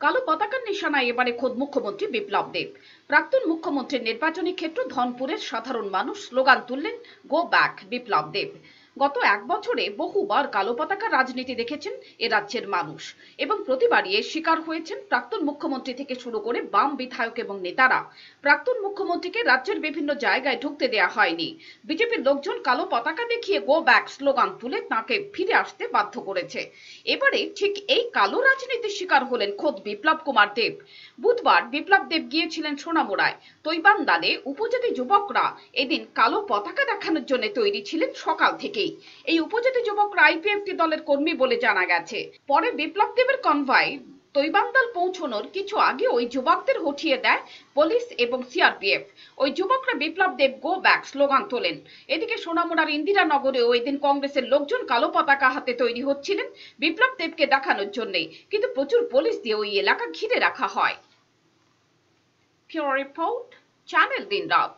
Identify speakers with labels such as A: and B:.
A: কালো পতাকার নিশানায় এবারে খোদ মুখ্যমন্ত্রী বিপ্লব দেব। প্রাক্তন মুখ্যমন্ত্রীর নির্বাচনী ক্ষেত্র ধনপুরের সাধারণ মানুষ স্লোগান তুললেন গো ব্যাক বিপ্লব দেব। গত এক বছরে বহুবার কালো পতাকা রাজনীতি দেখেছেন এ রাজ্যের মানুষ এবং প্রতিবারই এর শিকার হয়েছেন প্রাক্তন মুখ্যমন্ত্রী থেকে শুরু করে বাম বিধায়ক এবং নেতারা। প্রাক্তন মুখ্যমন্ত্রীকে রাজ্যের বিভিন্ন জায়গায় ঢুকতে দেয়া হয়নি। বিজেপির লোকজন কালো পতাকা দেখিয়ে গো ব্যাক স্লোগান তুলে তাকে ফিরে আসতে বাধ্য করেছে। এবারে ঠিক এই কালো রাজনীতির শিকার হলেন খোদ বিপ্লব কুমার দেব। বুধবার বিপ্লব দেব গিয়েছিলেন সোনামুড়ায়। তৈবান্দালে উপজাতি যুবকরা এদিন কালো পতাকা দেখানোর জন্য তৈরি ছিলেন সকাল থেকেই। এই উপজাতি যুবকরা আইপিএফটি দলের কর্মী বলে জানা গেছে। পরে বিপ্লব দেবের কনভয় তৈবান্দাল পৌঁছানোর কিছু আগে ওই যুবকদের হঠিয়ে দেয় পুলিশ এবং সিআরপিএফ। ওই যুবকরা Biplab Deb go back slogan তোলেন। এদিকে সোনামুড়ার ইন্দিরানগরেও ওই দিন কংগ্রেসের লোকজন কালো পতাকা হাতে তৈরি হচ্ছিলেন। বিপ্লব দেবকে দেখানোর জন্যে। কিন্তু প্রচুর পুলিশ দিয়ে ওই এলাকা ঘিরে রাখা হয়। রিপোর্ট, চ্যানেল দিন রাত